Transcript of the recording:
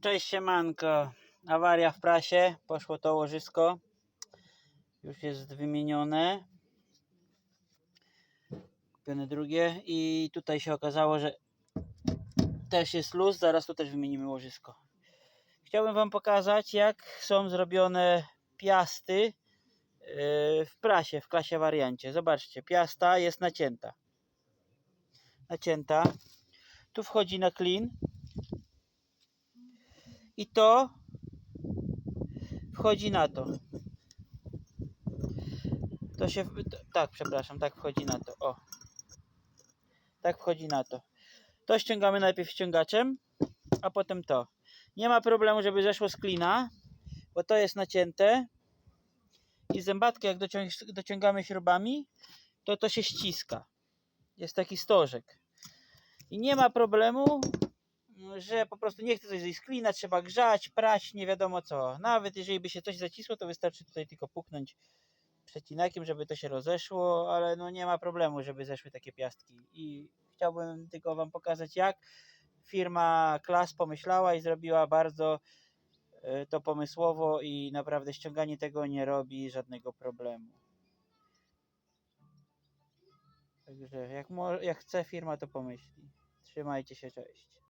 Cześć siemanko. Awaria w prasie. Poszło to łożysko. Już jest wymienione. Kupione drugie. I tutaj się okazało, że też jest luz. Zaraz tu też wymienimy łożysko. Chciałbym Wam pokazać, jak są zrobione piasty yy, w prasie, w klasie wariancie. Zobaczcie, piasta jest nacięta. Nacięta. Tu wchodzi na klin. I to wchodzi na to. To się. to- Tak, przepraszam, tak wchodzi na to. O. Tak wchodzi na to. To ściągamy najpierw ściągaczem, a potem to. Nie ma problemu, żeby zeszło z klina, bo to jest nacięte. I zębatkę, jak dociąg- dociągamy śrubami, to to się ściska. Jest taki stożek. I nie ma problemu, że po prostu nie chce coś zejść z klina, trzeba grzać, prać, nie wiadomo co. Nawet jeżeli by się coś zacisło, to wystarczy tutaj tylko puknąć przecinakiem, żeby to się rozeszło, ale no nie ma problemu, żeby zeszły takie piastki. I chciałbym tylko Wam pokazać, jak firma Klas pomyślała i zrobiła bardzo e, to pomysłowo i naprawdę ściąganie tego nie robi żadnego problemu. Także jak, jak chce firma, to pomyśli. Trzymajcie się, cześć.